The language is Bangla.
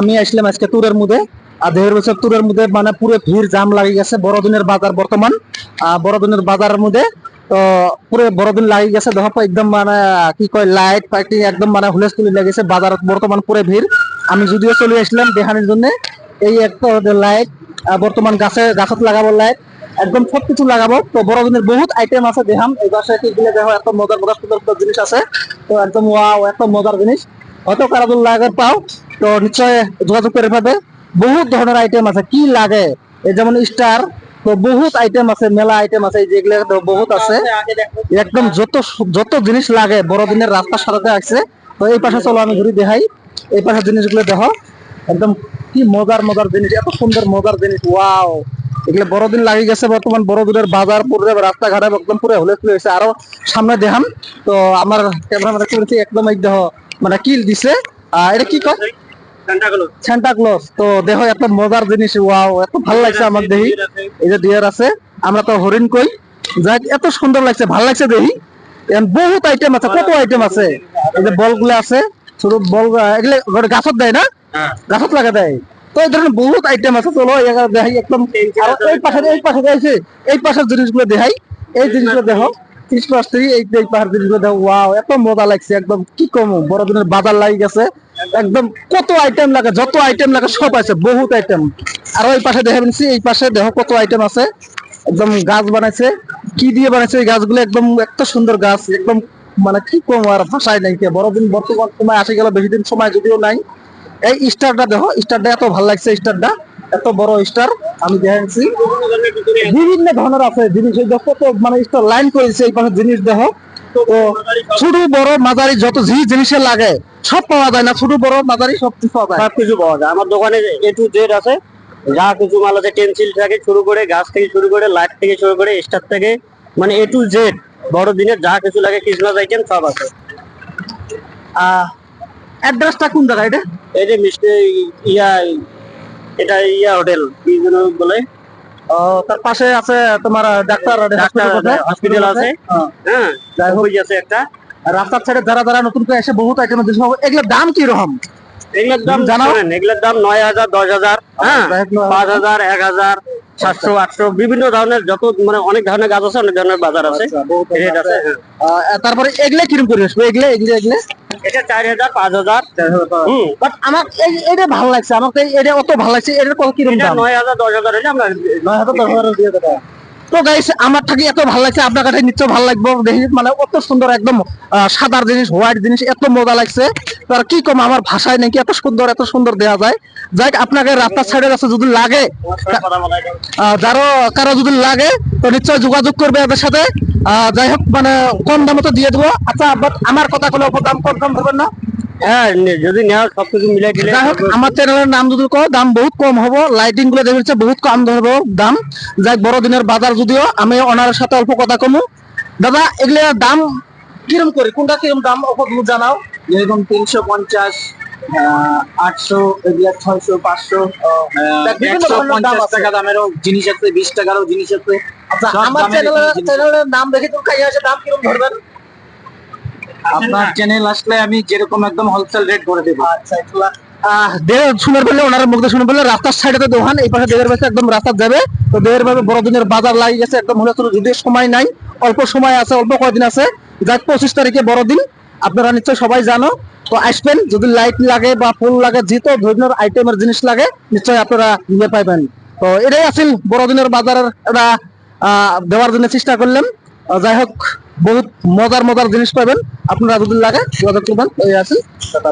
আমি আসলাম আজকে ট্যুরের মধ্যে আর দেড় বছর ট্যুরের মধ্যে মানে পুরো ভিড় জাম লাগে গেছে। বড়দিনের বাজার বর্তমান। বড়দিনের বাজারের মধ্যে তো পুরো বড়দিন লাগি গেছে। দেখো, একদম মানে কি কয় লাইট ফাইটিং একদম মানে হুলস্থুলি লেগেছে। বাজারত বর্তমান পুরো ভিড়। আমি যদিও চলে আসলাম দেখানোর জন্য। এই একটা লাইট বর্তমান গাছে, গাছত লাগাবো লাইট একদম সব কিছু লাগাবো। তো বড়দিনের বহুত আইটেম আছে দেখাম এই গাছে দিলে দেখো, এত মজার মজার সুন্দর সুন্দর জিনিস আছে। তো একদম ওয়াও এত মজার জিনিস। বড়দিনের রাস্তার সাথে আছে তো এই পাশে চলো আমি ঘুরে দেখাই। এই পাশে জিনিসগুলো দেখো, একদম কি মজার মজার জিনিস, এত সুন্দর, মজার জিনিস ওয়াও এগুলো বড়দিন লাগে গেছে, বর্তমান বড়দিনের বাজার, পুরো রাস্তাঘাটে একদম পুরো হলে হয়েছে। আরও সামনে দেখাম, তো আমার ক্যামেরা একদম এই দেখো মানে কিল দিছে। এটা কি কয়? সান্টা তো দেখো এত মজার জিনিস ওয়াও এত ভালো লাগছে আমার দেখি এই যে ডিয়ার আছে আমরা তো হরিণ কই। যাক এত সুন্দর লাগছে ভালো লাগছে দেখি বহুত আইটেম আছে কত আইটেম আছে? এই যে বলগুলো আছে ছোট বল এগুলো গাছত দেয় না? গাছত লাগা দেয়। তো এই ধরনের বহুত আইটেম আছে চলো দেখাই একদম এই পাশে এই পাশে এই পাশের জিনিসগুলো দেখাই এই জিনিসগুলো দেখো ত্রিশ থেকে এই এই পাহাড় জিনিসগুলো দেখো ওয়াও এত মজা লাগছে, একদম, কি কম, বড়দিনের বাজার লাগি গেছে, একদম, কত আইটেম লাগে, যত আইটেম লাগে, সব আছে, বহুত আইটেম আর ওই পাশে দেখা পেয়েছি এই পাশে দেখো কত আইটেম আছে, একদম গাছ বানাইছে, কি দিয়ে বানাইছে এই গাছগুলো, একদম এত সুন্দর গাছ, একদম মানে কি কম, আর ভাষায় নাই বড়দিন, বর্তমান সময় আসে গেল, বেশি দিন সময় যদিও নাই। এই স্টারটা দেখো স্টারটা এত ভালো লাগছে স্টারটা এত বড় স্টার আমি দেখেছি বিভিন্ন ধরনের আছে জিনিস কত মানে স্টার লাইন করেছে এই পাশে জিনিস দেখো। তো ছোট বড় মাঝারি যত জি জিনিসের লাগে সব পাওয়া যায় না। ছোট বড় মাঝারি সব কিছু পাওয়া যায়। সব কিছু পাওয়া যায়। আমার দোকানে এ টু জেড আছে। যা কিছু মাল আছে টেন্সিল থেকে শুরু করে গাছ থেকে শুরু করে লাইট থেকে শুরু করে স্টার থেকে মানে এ টু জেড বড় দিনের যা কিছু লাগে ক্রিসমাস আইটেম সব আছে। আহ অ্যাড্রেসটা কোন জায়গা এটা? এই যে মিষ্টি ইয়া এটা ইয়া হোটেল কি যেন বলে? তার পাশে আছে তোমার ডাক্তার হসপিটাল আছে। হ্যাঁ। হ্যাঁ যাই হোক। আছে একটা। রাস্তার সাইডে যারা যারা নতুন করে এসে বহুত আইটেম পাবো এগুলোর দাম কি রকম এগুলোর দাম জানাও। জানেন এগুলোর দাম নয় হাজার দশ হাজার হ্যাঁ পাঁচ হাজার এক হাজার। সাতশো আটশো বিভিন্ন ধরনের যত মানে অনেক ধরনের গাছ আছে অনেক ধরনের বাজার আছে। আচ্ছা, রেট আছে হ্যাঁ। তারপরে এগুলো কীরকম করে আসবে এগুলো এগুলো এগুলো? এটা চার হাজার পাঁচ হাজার। হুম। বাট আমার এই- এটা ভালো লাগছে। আমার এই- এটা অত ভালো লাগছে। এটার কত কীরকম এটা দাম? নয় হাজার দশ হাজার হলে আমরা নয় হাজার দশ হাজার দিয়ে দেবো। তো গাইস আমার থাকি এত ভালো লাগছে। আপনার কাছে নিশ্চয় ভালো লাগবে। দেখি মানে অত সুন্দর একদম সাদার জিনিস হোয়াইট জিনিস এত মজা লাগছে। তার কি কম আমার ভাষায় নাকি এত সুন্দর এত সুন্দর দেওয়া যায়? যাই আপনাকে রাস্তার সাইডে আছে যদি লাগে যারও কারও যদি লাগে তো নিশ্চয় যোগাযোগ করবে এদের সাথে। যাই হোক মানে কম দামে তো দিয়ে দেবো। আচ্ছা বাট আমার কথা কোনো দাম কম দাম ধরবেন না? হ্যাঁ যদি নেওয়া সবকিছু মিলাই দিলে যাই হোক আমার চ্যানেলের নাম যদি কো দাম বহুত কম হব। লাইটিংগুলো দেখেছে বহুত কম ধরবো দাম। যাই বাজার যদিও আমি ওনার সাথে অল্প কথা কমু। দাদা এগুলো দাম কিরম করি? কোনটা কিরম দাম? অল্প জানাও। যেরকম তিনশো পঞ্চাশ আটশো এগুলা ছয়শো পাঁচশো একশো পঞ্চাশ টাকা দামেরও জিনিস আছে বিশ টাকারও জিনিস আছে। আচ্ছা আমার চ্যানেলের নাম দেখে তুমি খাইয়ে আছে দাম কিরম ধরবেন? আপনার চ্যানেল আসলে আমি যেরকম একদম হোলসেল রেট করে দেবো। আচ্ছা শুনে ওনার মুখে শুনে রাস্তার সাইডে দোকান এই পাশে দেহের পাশে একদম রাস্তা যাবে। তো দেহের ভাবে বড়দিনের বাজার লাগি গেছে একদম হলে যদিও সময় নাই অল্প সময় আছে অল্প কয়দিন আছে যাক পঁচিশ তারিখে বড়দিন আপনারা নিশ্চয় সবাই জানো। তো আসবেন, যদি লাইট লাগে বা ফুল লাগে যেত ধরনের আইটেমের জিনিস লাগে নিশ্চয় আপনারা নিয়ে পাইবেন। তো এটাই আছিল বড়দিনের বাজারের এটা দেওয়ার জন্য চেষ্টা করলাম। যাই হোক, বহুত মজার মজার জিনিস পাবেন। আপনারা যদি লাগে যোগাযোগ করবেন, এই আছে টাটা